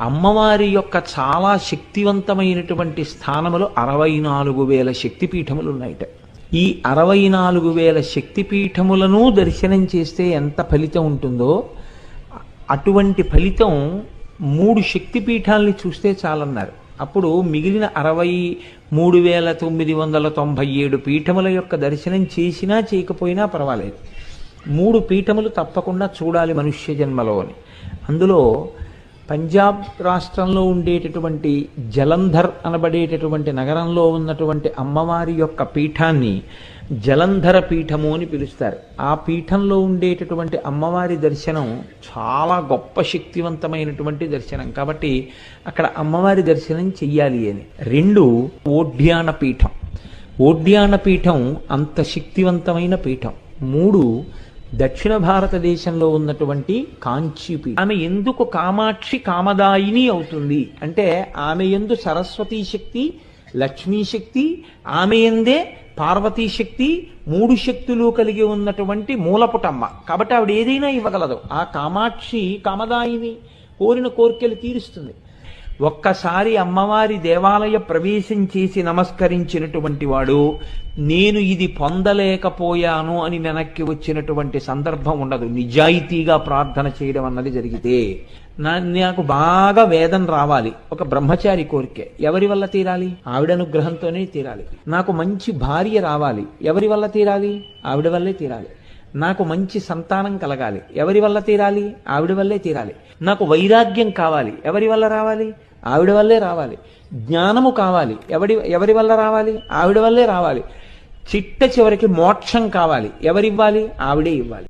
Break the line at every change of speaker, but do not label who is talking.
అమ్మవారి యొక్క చాలా శక్తివంతమైనటువంటి స్థానములు అరవై నాలుగు వేల శక్తిపీఠములు ఉన్నాయిట. ఈ అరవై నాలుగు వేల శక్తిపీఠములను దర్శనం చేస్తే ఎంత ఫలితం ఉంటుందో అటువంటి ఫలితం మూడు శక్తిపీఠాలని చూస్తే చాలన్నారు. అప్పుడు మిగిలిన అరవై మూడు వేల తొమ్మిది వందల తొంభై ఏడు పీఠముల యొక్క దర్శనం చేసినా చేయకపోయినా పర్వాలేదు. మూడు పీఠములు తప్పకుండా చూడాలి మనుష్య జన్మలో అని. అందులో పంజాబ్ రాష్ట్రంలో ఉండేటటువంటి జలంధర్ అనబడేటటువంటి నగరంలో ఉన్నటువంటి అమ్మవారి యొక్క పీఠాన్ని జలంధర పీఠము అని పిలుస్తారు. ఆ పీఠంలో ఉండేటటువంటి అమ్మవారి దర్శనం చాలా గొప్ప శక్తివంతమైనటువంటి దర్శనం. కాబట్టి అక్కడ అమ్మవారి దర్శనం చెయ్యాలి అని. రెండు ఓడ్యాన పీఠం. ఓడ్యాన పీఠం అంత శక్తివంతమైన పీఠం. మూడు దక్షిణ భారతదేశంలో ఉన్నటువంటి కాంచీపి ఆమె ఎందుకు కామాక్షి కామదాయిని అవుతుంది? అంటే ఆమె ఎందు సరస్వతీ శక్తి లక్ష్మీ శక్తి ఆమె ఎందే పార్వతీ శక్తి మూడు శక్తులు కలిగి ఉన్నటువంటి మూలపుటమ్మ. కాబట్టి ఆవిడ ఏదైనా ఇవ్వగలదు. ఆ కామాక్షి కామదాయిని కోరిన కోరికలు తీరుస్తుంది. ఒక్కసారి అమ్మవారి దేవాలయ ప్రవేశం చేసి నమస్కరించినటువంటి వాడు నేను ఇది పొందలేకపోయాను అని వెనక్కి వచ్చినటువంటి సందర్భం ఉండదు. నిజాయితీగా ప్రార్థన చేయడం అన్నది జరిగితే నా నాకు బాగా వేదన రావాలి. ఒక బ్రహ్మచారి కోరిక. ఎవరి వల్ల తీరాలి? ఆవిడ అనుగ్రహంతోనే తీరాలి. నాకు మంచి భార్య రావాలి. ఎవరి వల్ల తీరాలి? ఆవిడ వల్లే తీరాలి. నాకు మంచి సంతానం కలగాలి. ఎవరి వల్ల తీరాలి? ఆవిడ వల్లే తీరాలి. నాకు వైరాగ్యం కావాలి. ఎవరి వల్ల రావాలి? ఆవిడ వల్లే రావాలి. జ్ఞానము కావాలి. ఎవడి ఎవరి వల్ల రావాలి? ఆవిడ వల్లే రావాలి. చిట్ట చివరికి మోక్షం కావాలి. ఎవరివ్వాలి? ఆవిడే ఇవ్వాలి.